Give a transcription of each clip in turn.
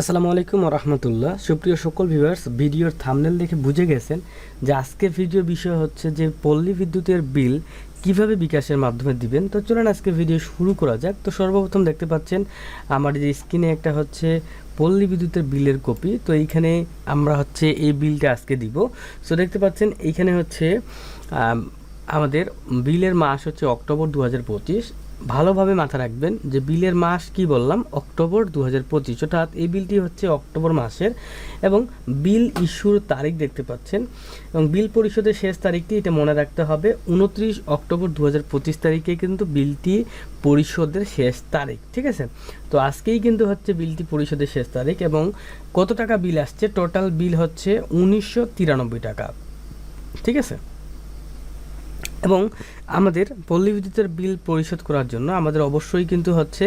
আসসালামু আলাইকুম রহমতুল্লাহ। সুপ্রিয় সকল ভিউয়ার্স, ভিডিওর থামনেল দেখে বুঝে গেছেন যে আজকে ভিডিও বিষয় হচ্ছে যে পল্লী বিদ্যুতের বিল কীভাবে বিকাশের মাধ্যমে দিবেন। তো চলুন আজকে ভিডিও শুরু করা যাক। তো সর্বপ্রথম দেখতে পাচ্ছেন, আমার যে স্ক্রিনে একটা হচ্ছে পল্লী বিদ্যুতের বিলের কপি। তো এইখানে আমরা হচ্ছে এই বিলটা আজকে দিব। সো দেখতে পাচ্ছেন, এইখানে হচ্ছে আমাদের বিলের মাস হচ্ছে অক্টোবর দু হাজার পঁচিশ। ভালোভাবে মাথা রাখবেন যে বিলের মাস কি বললাম? অক্টোবর দু হাজার পঁচিশ। অর্থাৎ এই বিলটি হচ্ছে অক্টোবর মাসের এবং বিল ইস্যুর তারিখ দেখতে পাচ্ছেন। এবং বিল পরিশোধের শেষ তারিখটি এটা মনে রাখতে হবে, উনত্রিশ অক্টোবর দু হাজার পঁচিশ তারিখে কিন্তু বিলটি পরিশোধের শেষ তারিখ, ঠিক আছে? তো আজকেই কিন্তু হচ্ছে বিলটি পরিশোধের শেষ তারিখ এবং কত টাকা বিল আসছে? টোটাল বিল হচ্ছে উনিশশো তিরানব্বই টাকা, ঠিক আছে? এবং আমাদের পল্লী বিদ্যুতের বিল পরিশোধ করার জন্য আমাদের অবশ্যই কিন্তু হচ্ছে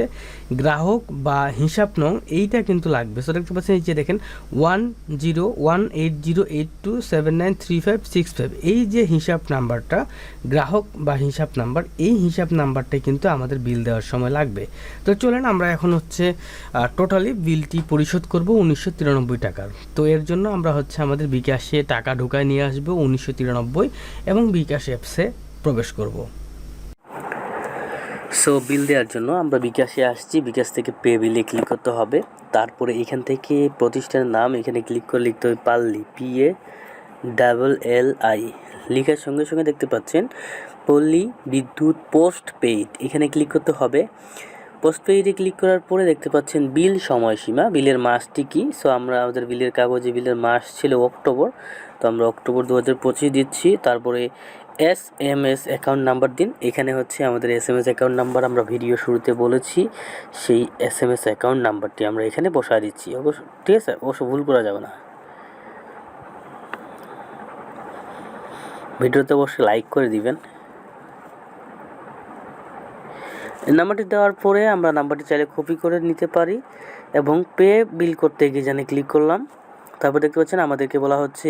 গ্রাহক বা হিসাব নং এইটা কিন্তু লাগবে। সো দেখতে পাচ্ছেন যে দেখেন one zero one eight zero eight two seven nine three five six five এই যে হিসাব নাম্বারটা, গ্রাহক বা হিসাব নাম্বার, এই হিসাব নাম্বারটাই কিন্তু আমাদের বিল দেওয়ার সময় লাগবে। তো চলেন আমরা এখন হচ্ছে টোটালি বিলটি পরিশোধ করব উনিশশো তিরানব্বই টাকার। তো এর জন্য আমরা হচ্ছে আমাদের বিকাশে টাকা ঢোকায় নিয়ে আসব উনিশশো তিরানব্বই এবং বিকাশ অ্যাপসে প্রবেশ করব। সো বিল দেওয়ার জন্য আমরা বিকাশে আসছি। বিকাশ থেকে পে বিলে ক্লিক করতে হবে। তারপরে এখান থেকে প্রতিষ্ঠানের নাম এখানে ক্লিক করে লিখতে হবে Palli P A double L I লেখার সঙ্গে সঙ্গে দেখতে পাচ্ছেন, পল্লী বিদ্যুৎ পোস্ট পেইড এখানে ক্লিক করতে হবে। পোস্ট পেইডে ক্লিক করার পরে দেখতে পাচ্ছেন বিল সময়সীমা। বিলের মাসটি কি? সো আমরা আমাদের বিলের কাগজে বিলের মাস ছিল অক্টোবর তো আমরা অক্টোবর দু হাজার পঁচিশ দিচ্ছি। তারপরে S M S account number দিন। এখানে হচ্ছে আমাদের S M S account number আমরা ভিডিও শুরুতে বলেছি। সেই এস এম এস অ্যাকাউন্ট নাম্বারটি আমরা এখানে বসায় দিচ্ছি। অবশ্য, ঠিক আছে? অবশ্য ভুল করা যাবে না। ভিডিওতে অবশ্যই লাইক করে দিবেন। নাম্বারটি দেওয়ার পরে আমরা নাম্বারটি চাইলে কপি করে নিতে পারি এবং পে বিল করতে গিয়ে জানে ক্লিক করলাম। তারপর দেখতে পাচ্ছেন আমাদেরকে বলা হচ্ছে,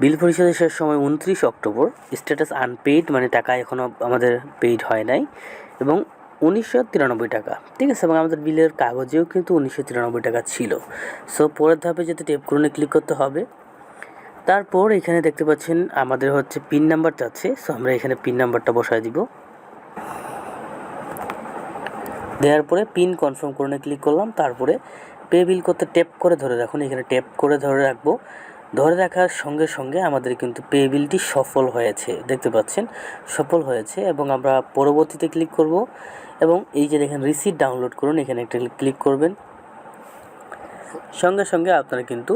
বিল পরিশোধের শেষ সময় উনত্রিশ অক্টোবর স্ট্যাটাস আনপেইড মানে টাকা এখনও আমাদের পেইড হয় নাই, এবং উনিশশো তিরানব্বই টাকা। ঠিক আছে, এবং আমাদের বিলের কাগজেও কিন্তু উনিশশো তিরানব্বই টাকা ছিল। সো পরের ধাপে যেতে টেপ করুনে ক্লিক করতে হবে। তারপর এখানে দেখতে পাচ্ছেন, আমাদের হচ্ছে পিন নাম্বার চাচ্ছে সো আমরা এখানে পিন নাম্বারটা বসায় দিব। দেওয়ার পরে পিন কনফার্ম করে ক্লিক করলাম। তারপরে পে বিল করতে ট্যাপ করে ধরে রাখুন। এখানে ট্যাপ করে ধরে রাখব। ধরে রাখার সঙ্গে সঙ্গে আমাদের কিন্তু পে বিলটি সফল হয়েছে। দেখতে পাচ্ছেন? সফল হয়েছে এবং আমরা পরবর্তীতে ক্লিক করব এবং এই যে দেখেন রিসিট ডাউনলোড করুন। এখানে একটা ক্লিক করবেন। সঙ্গে সঙ্গে আপনারা কিন্তু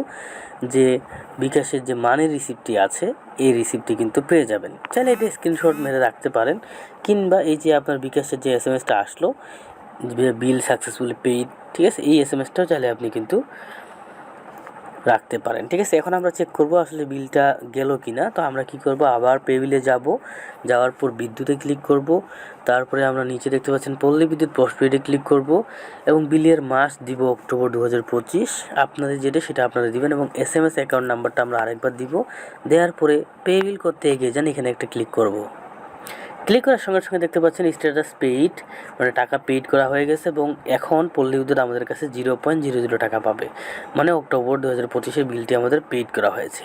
যে বিকাশের যে মানি রিসিপ্টটি আছে, এই রিসিপ্টটি কিন্তু পেয়ে যাবেন। চাইলে এটা স্ক্রিনশট মেরে রাখতে পারেন। কিংবা এই যে আপনার বিকাশের যে এস এম এসটা আসলো বিল সাকসেসফুলি পেইড ঠিক আছে? এই এস এম এসটাও চাইলে আপনি কিন্তু রাখতে পারেন, ঠিক আছে? এখন আমরা চেক করব আসলে বিলটা গেল কি না তো আমরা কি করব? আবার পে বিলে যাব। যাওয়ার পর বিদ্যুতে ক্লিক করব। তারপরে আমরা নিচে দেখতে পাচ্ছেন পল্লী বিদ্যুৎ পোস্টপেডে ক্লিক করব এবং বিলের মাস দিব অক্টোবর দু হাজার পঁচিশ। আপনাদের যেটা সেটা আপনারা দিবেন এবং এস এম এস অ্যাকাউন্ট নাম্বারটা আমরা আরেকবার দিব। দেওয়ার পরে পে বিল করতে এগিয়ে যান এখানে একটা ক্লিক করব। ক্লিক করার সঙ্গে সঙ্গে দেখতে পাচ্ছেন স্ট্যাটাস পেইড মানে টাকা পেইড করা হয়ে গেছে এবং এখন পল্লী বিদ্যুৎ আমাদের কাছে জিরো পয়েন্ট জিরো জিরো টাকা পাবে। মানে অক্টোবর দু হাজার পঁচিশে বিলটি আমাদের পেইড করা হয়েছে।